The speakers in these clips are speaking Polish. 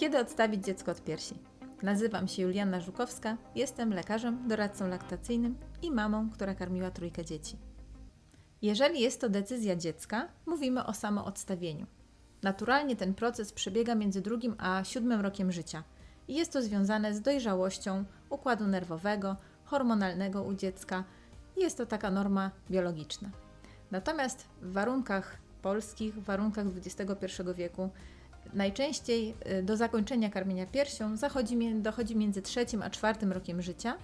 Kiedy odstawić dziecko od piersi? Nazywam się Juliana Żukowska, jestem lekarzem, doradcą laktacyjnym i mamą, która karmiła trójkę dzieci. Jeżeli jest to decyzja dziecka, mówimy o samoodstawieniu. Naturalnie ten proces przebiega między drugim a siódmym rokiem życia i jest to związane z dojrzałością układu nerwowego, hormonalnego u dziecka. Jest to taka norma biologiczna. Natomiast w warunkach polskich, w warunkach XXI wieku, najczęściej y, do zakończenia karmienia piersią zachodzi, dochodzi między trzecim a czwartym rokiem życia.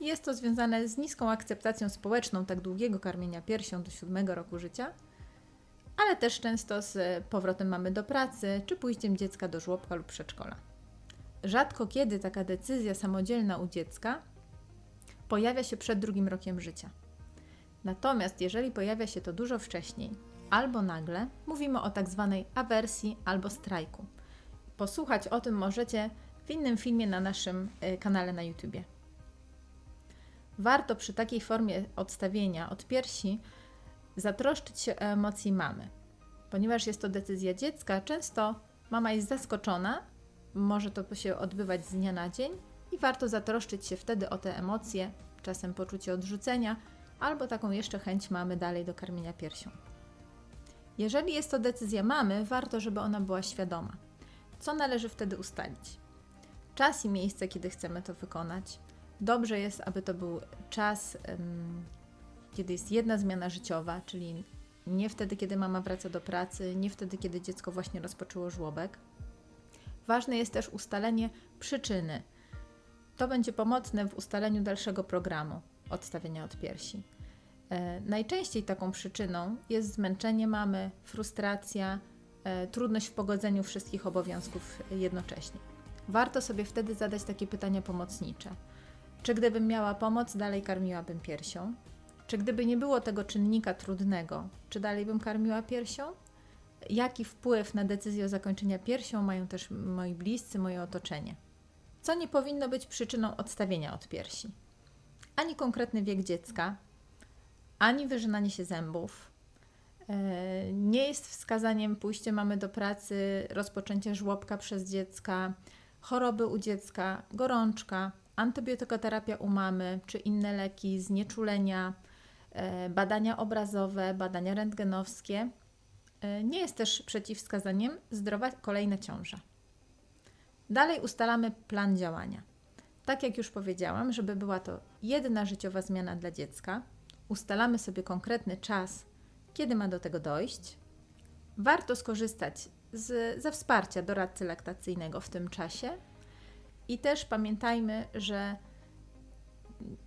Jest to związane z niską akceptacją społeczną tak długiego karmienia piersią do siódmego roku życia, ale też często z powrotem mamy do pracy czy pójściem dziecka do żłobka lub przedszkola. Rzadko kiedy taka decyzja samodzielna u dziecka pojawia się przed drugim rokiem życia. Natomiast jeżeli pojawia się to dużo wcześniej albo nagle, mówimy o tak zwanej awersji albo strajku. Posłuchać o tym możecie w innym filmie na naszym y, kanale na YouTube. Warto przy takiej formie odstawienia od piersi zatroszczyć się o emocje mamy. Ponieważ jest to decyzja dziecka, często mama jest zaskoczona, może to się odbywać z dnia na dzień i warto zatroszczyć się wtedy o te emocje, czasem poczucie odrzucenia, albo taką jeszcze chęć mamy dalej do karmienia piersią. Jeżeli jest to decyzja mamy, warto, żeby ona była świadoma. Co należy wtedy ustalić? Czas i miejsce, kiedy chcemy to wykonać. Dobrze jest, aby to był czas, kiedy jest jedna zmiana życiowa, czyli nie wtedy, kiedy mama wraca do pracy, nie wtedy, kiedy dziecko właśnie rozpoczęło żłobek. Ważne jest też ustalenie przyczyny. To będzie pomocne w ustaleniu dalszego programu odstawienia od piersi. E, Najczęściej taką przyczyną jest zmęczenie mamy, frustracja, e, trudność w pogodzeniu wszystkich obowiązków jednocześnie. Warto sobie wtedy zadać takie pytania pomocnicze. Czy gdybym miała pomoc, dalej karmiłabym piersią? Czy gdyby nie było tego czynnika trudnego, czy dalej bym karmiła piersią? Jaki wpływ na decyzję o zakończeniu piersią mają też moi bliscy, moje otoczenie? Co nie powinno być przyczyną odstawienia od piersi? Ani konkretny wiek dziecka, ani wyrzynanie się zębów. E, Nie jest wskazaniem pójście mamy do pracy, rozpoczęcie żłobka przez dziecka, choroby u dziecka, gorączka, antybiotykoterapia u mamy, czy inne leki, znieczulenia, e, badania obrazowe, badania rentgenowskie. E, Nie jest też przeciwwskazaniem zdrowa kolejna ciąża. Dalej ustalamy plan działania. Tak jak już powiedziałam, żeby była to jedna życiowa zmiana dla dziecka, ustalamy sobie konkretny czas, kiedy ma do tego dojść. Warto skorzystać z, ze wsparcia doradcy laktacyjnego w tym czasie i też pamiętajmy, że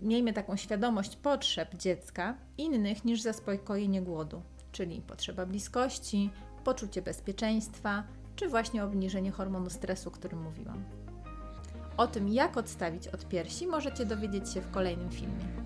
miejmy taką świadomość potrzeb dziecka innych niż zaspokojenie głodu, czyli potrzeba bliskości, poczucie bezpieczeństwa, czy właśnie obniżenie hormonu stresu, o którym mówiłam. O tym, jak odstawić od piersi, możecie dowiedzieć się w kolejnym filmie.